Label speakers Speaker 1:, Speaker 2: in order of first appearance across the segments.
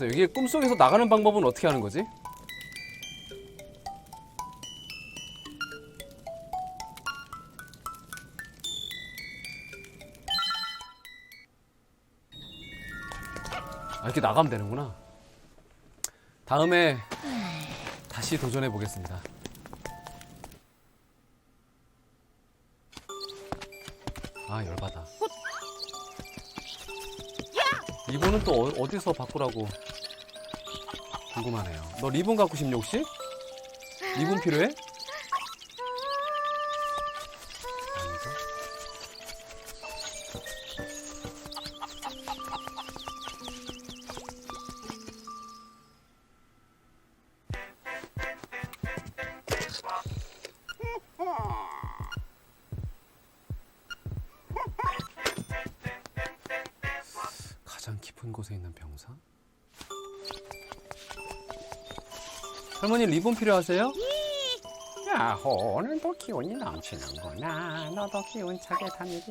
Speaker 1: 보세요. 이게 꿈속에서 나가는 방법은 어떻게 하는 거지? 아, 이렇게 나가면 되는구나. 다음에 다시 도전해 보겠습니다. 아, 열받아. 리본은 또 어- 어디서 바꾸라고 궁금하네요. 너 리본 갖고 싶니 혹시? 리본 필요해? 할머니 리본 필요하세요?
Speaker 2: 야호 오늘도 기운이 넘치는구나 너도 기운차게 다니렴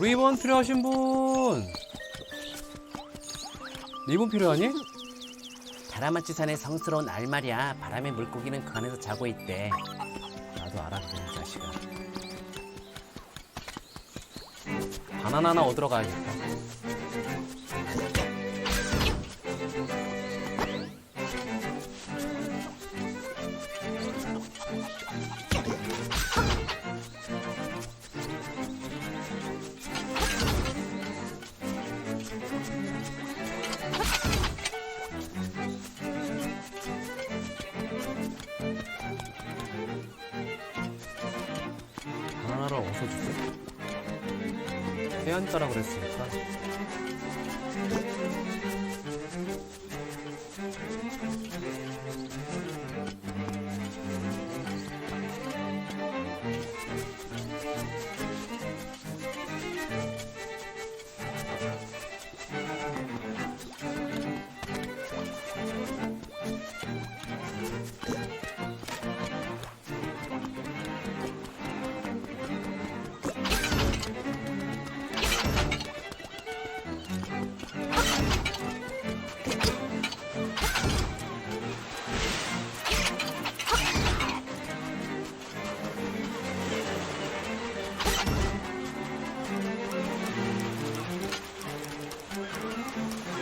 Speaker 1: 리본 필요하신 분? 리본 필요하니?
Speaker 3: 다라마치 산의 성스러운 알말이야. 바람의 물고기는 그 안에서 자고 있대.
Speaker 1: 나도 알아 그 자식아. 바나나 하나 얻으러 가야겠다. 어디서 주지? 해안가라 그랬으니까.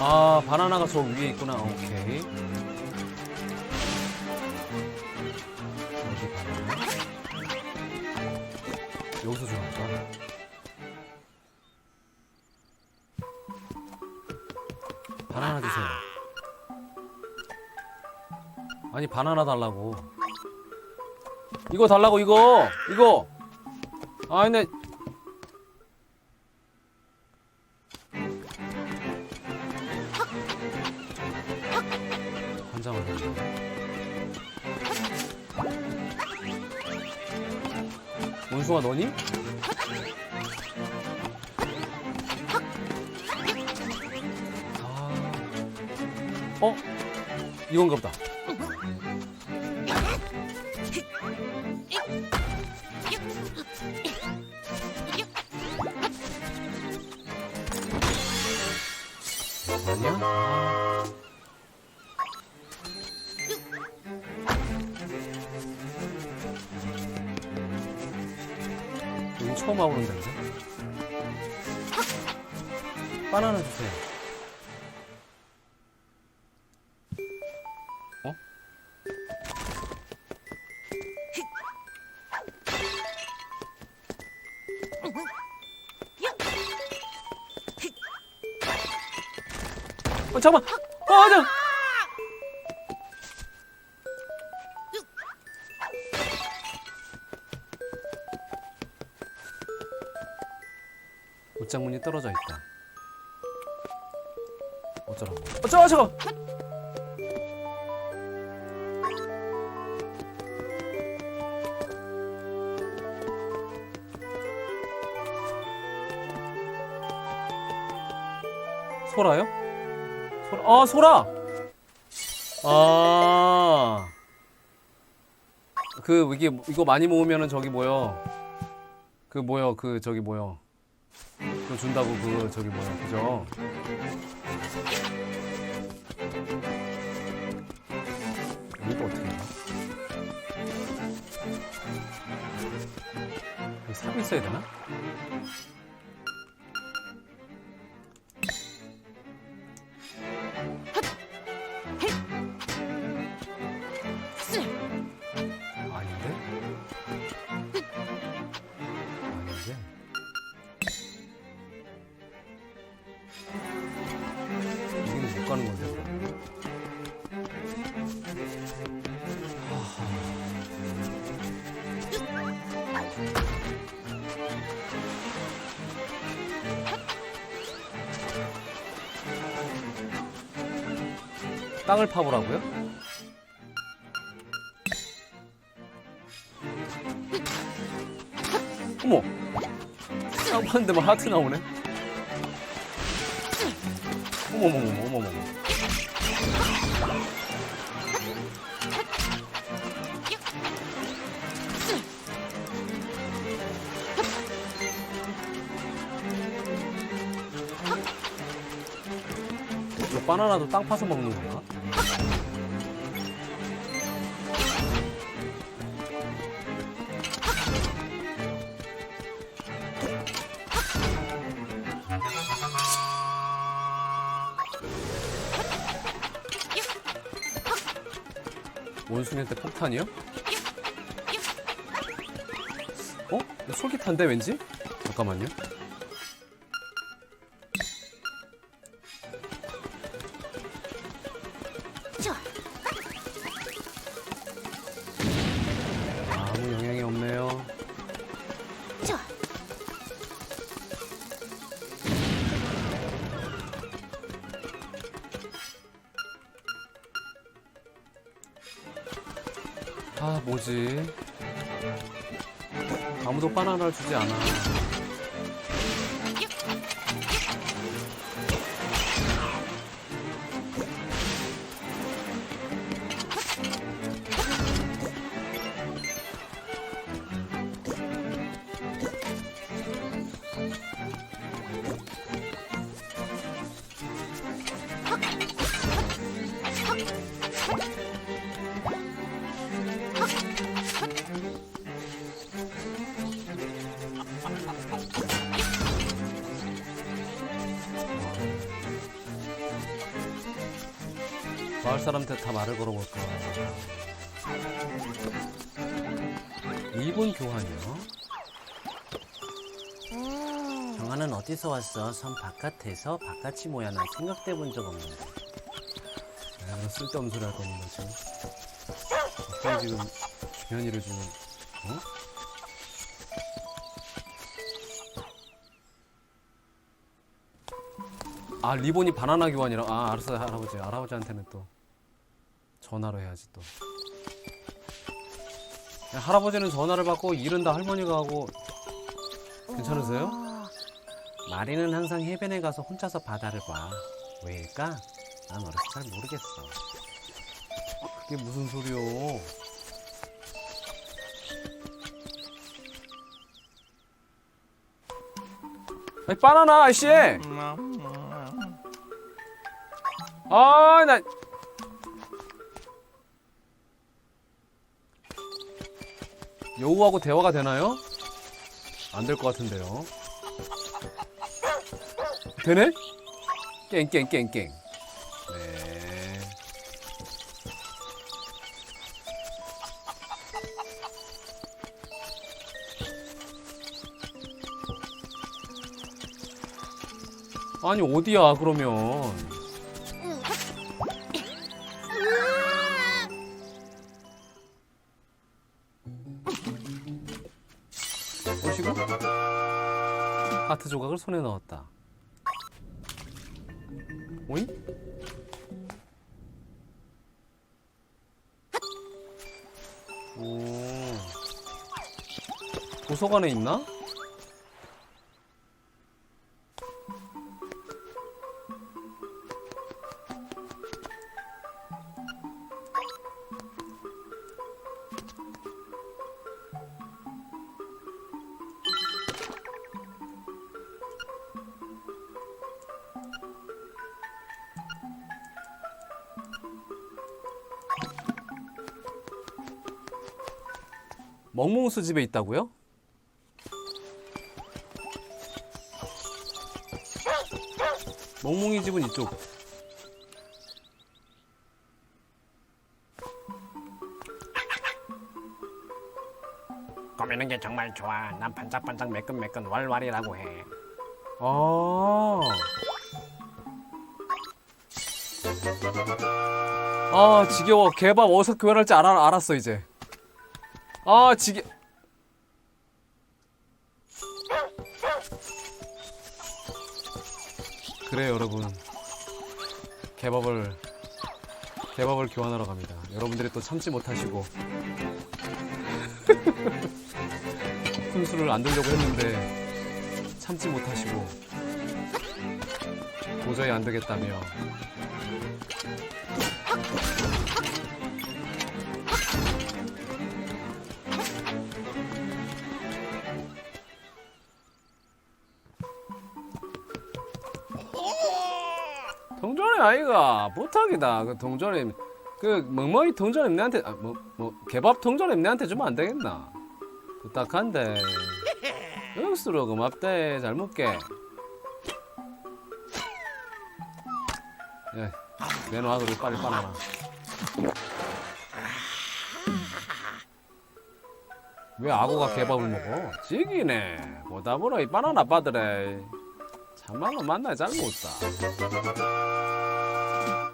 Speaker 1: 아 바나나가 저 위에 있구나. 오케이. 여기 바나나. 여기서 주나보다. 바나나 주세요. 아니 바나나 달라고. 이거 달라고 이거 이거. 아 근데 원숭아 너니? 아, 어? 이건가 보다. 아니야? 처음 와보는 데인데? 바나나 주세요. 어? 어, 잠깐만! 어, 잠깐! 옷장문이 떨어져 있다. 어쩌라고? 어쩌 저거! 소라요? 소라, 아 소라! 아. 그 이게 이거 많이 모으면은 저기 뭐요? 그 뭐요? 그 저기 뭐요? 그거 준다고 그 저기 뭐야 그죠? 또 어떻게 해요? 삽 있어야 되나? 못 가는 그럼. 땅을 파보라고요? 어머! 땅 파는데 막 하트 나오네? 어머머머머, 어머머머. 이거 바나나도 땅 파서 먹는 건가? 원숭이한테 폭탄이요? 어? 솔깃한데 왠지? 잠깐만요. 아, 뭐지? 아무도 바나나를 주지 않아. 마을 사람한테 다 말을 걸어볼까. 일본 교환이요?
Speaker 3: 정아는 어디서 왔어? 섬 바깥에서 바깥이 뭐야? 난 생각돼 본 적 없는데.
Speaker 1: 야, 너 쓸데없는 소리 할 거니, 너 지금. 갑자기 지금 주현이를 지금, 어? 아, 리본이 바나나 교환이라. 아, 알았어요, 할아버지. 할아버지한테는 또 전화로 해야지, 또. 야, 할아버지는 전화를 받고 일은 다 할머니가 하고. 괜찮으세요?
Speaker 3: 마리는 항상 해변에 가서 혼자서 바다를 봐. 왜일까? 난 어려서 잘 모르겠어.
Speaker 1: 그게 무슨 소리요? 아니 바나나 아저씨! 아, 나 여우하고 대화가 되나요? 안 될 것 같은데요. 되네? 깽깽깽깽. 네. 아니 어디야 그러면 하트 조각을 손에 넣었다 오잉? 오 도서관에 있나? 멍멍수 집에 있다고요? 멍멍이 집은 이쪽.
Speaker 2: 꾸미는 게 정말 좋아. 난 반짝반짝 매끈매끈 왈왈이라고 해.
Speaker 1: 아. 아, 지겨워. 개밥 어디서 교환할지 알아, 알았어, 이제. 아, 지겨. 그래, 여러분. 개밥을, 개밥을 교환하러 갑니다. 여러분들이 또 참지 못하시고. 훈수를 안 들려고 했는데, 참지 못하시고 도저히 안 되겠다며 동전이 아이가 부탁이다. 그 동전이 그 멍멍이 동전이 내한테 아, 뭐, 뭐 개밥 동전이 내한테 주면 안 되겠나? 부탁한데 억수로 고맙대. 잘 먹게. 예 내놔 그리고 빨리 빠나라 왜 악어가 개밥을 먹어? 지기네. 보다 보라 이 바나나 빠드래 참말로 만나 잘 먹었다.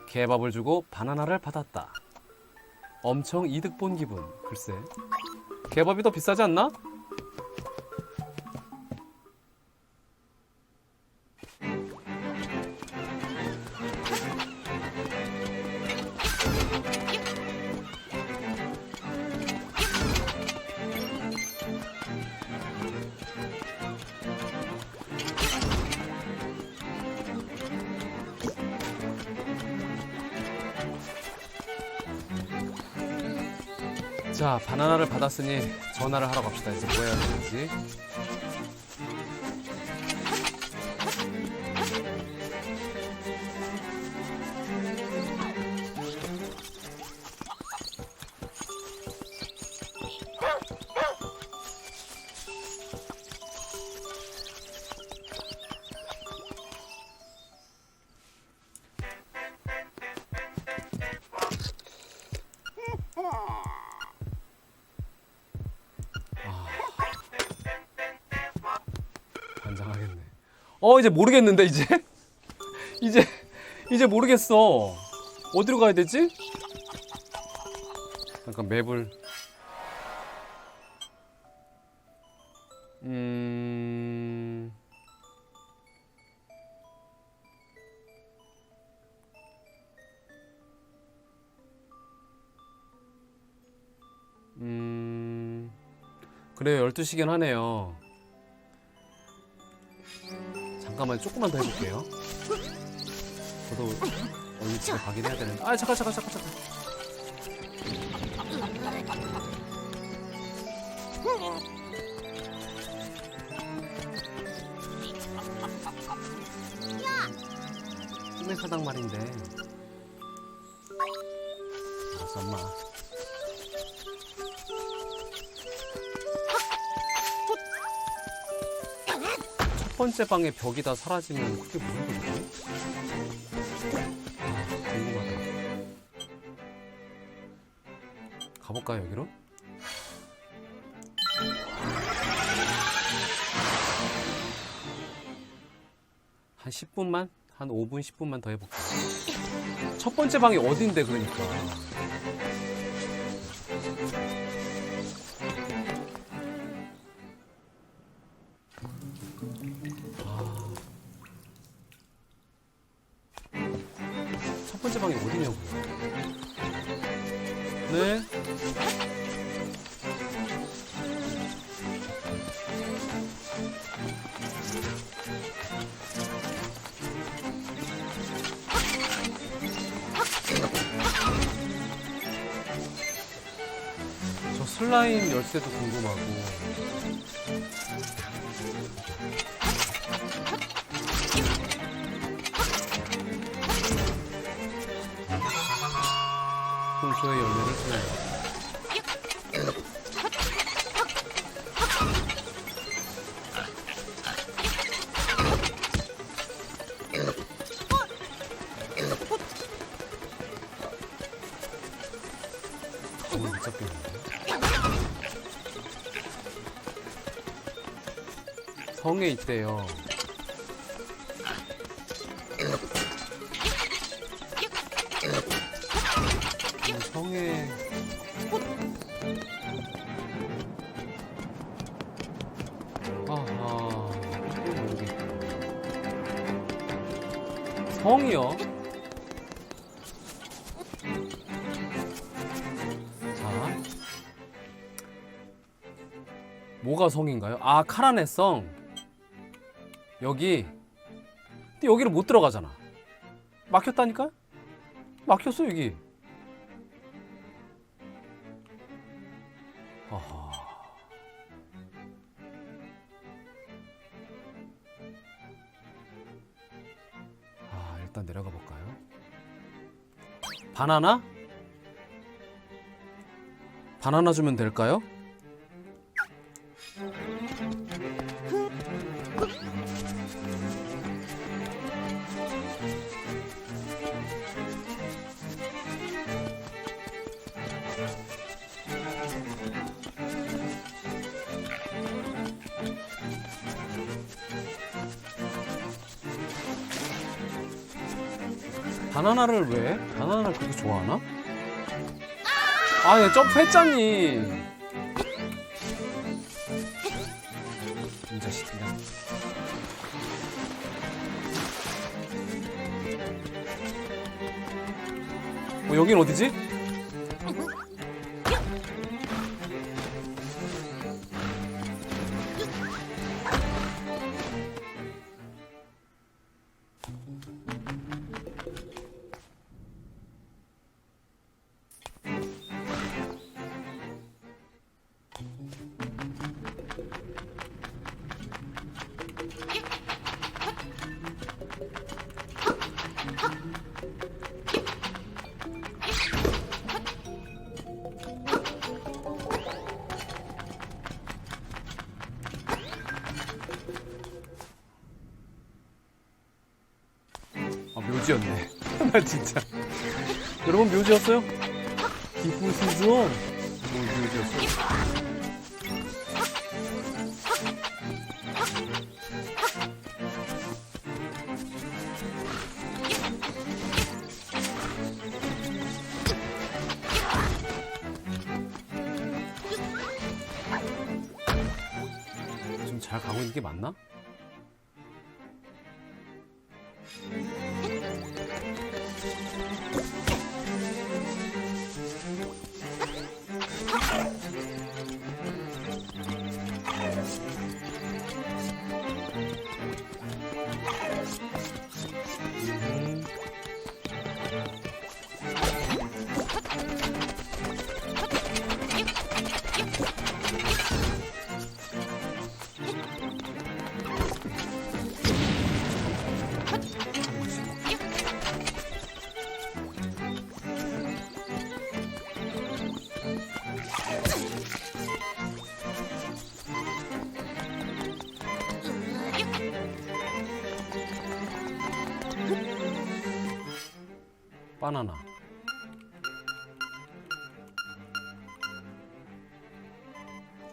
Speaker 1: 개밥을 주고 바나나를 받았다. 엄청 이득 본 기분 글쎄. 개밥이 더 비싸지 않나? 자 바나나를 받았으니 전화를 하러 갑시다. 이제 뭐 해야 되는지 어 이제 모르겠는데 이제? 이제 이제 모르겠어. 어디로 가야 되지? 잠깐 맵을. 음. 음, 그래요 12시긴 하네요 잠깐만 조금만 더 해볼게요. 저도 얼른 집에 가긴 해야 되는데. 아 잠깐 잠깐 잠깐 잠깐. 꿈의 사당 말인데. 알았어 엄마. 번째 방의 벽이 다 사라지면 그게 무슨 소리지? 아, 궁금하다. 가볼까요, 여기로? 한 10분만? 한 5분, 10분만 더 해볼게요. 첫 번째 방이 어딘데, 그러니까. 슬라임 열쇠도 궁금하고. 성에 있대요. 음, 성에 아하. 성이요? 자 뭐가 성인가요? 아 카라네 성 여기 근데 여기를 못 들어가잖아 막혔다니까? 막혔어 여기 아하 아 일단 내려가 볼까요? 바나나? 바나나 주면 될까요? 좋아하나? 아, 네, 점프했잖니. 이 자식들. 어, 여긴 어디지? 아, 묘지였네. 나 진짜. 여러분, 묘지였어요? 기쁘시죠? 뭐, 묘지였어요. 바나나.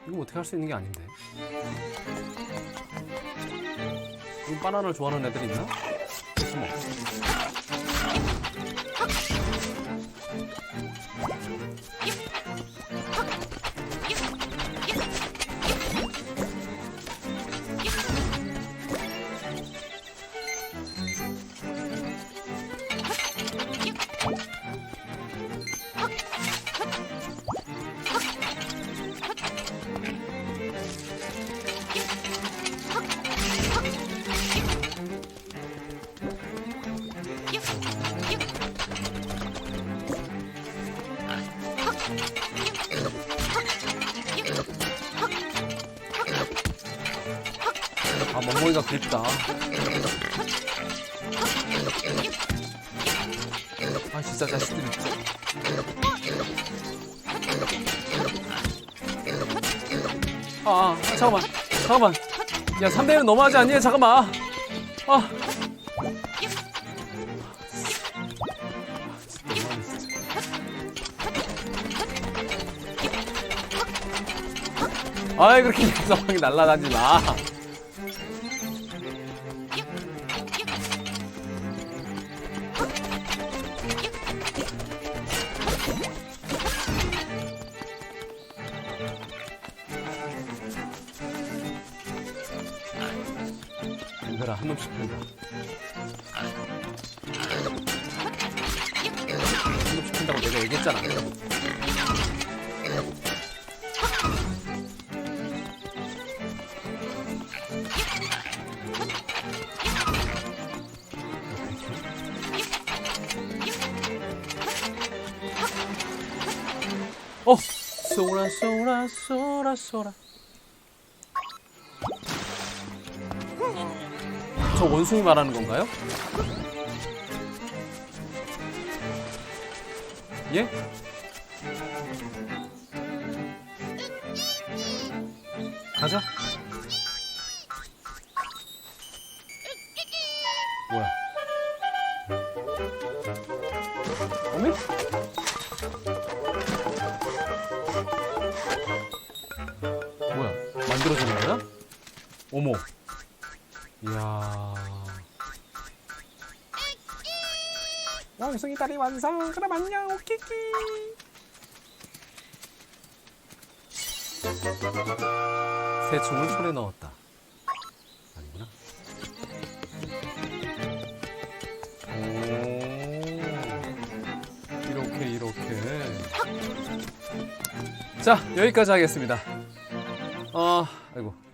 Speaker 1: 이거 어떻게 할 수 있는 게 아닌데. 이 바나나를 좋아하는 애들 있나? 숨어. 아, 멍멍이가 그립다. 아, 진짜 자식들이 진짜. 아, 아, 아, 잠깐만. 잠깐만. 야, 3대는 너무하지 않니? 잠깐만. 아. 아이 그렇게 무성하게 날아가지 마. 한 놈씩 한다. 한 놈씩 한다고 내가 얘기했잖아. 어! 쏘라 쏘라 쏘라 쏘라 저 원숭이 말하는 건가요? 예? 가자
Speaker 2: 원숭이 다리 완성. 그럼 안녕. 오키키.
Speaker 1: 새 춤을 손에 넣었다 아니구나 오 이렇게 이렇게 자 여기까지 하겠습니다 어 아이고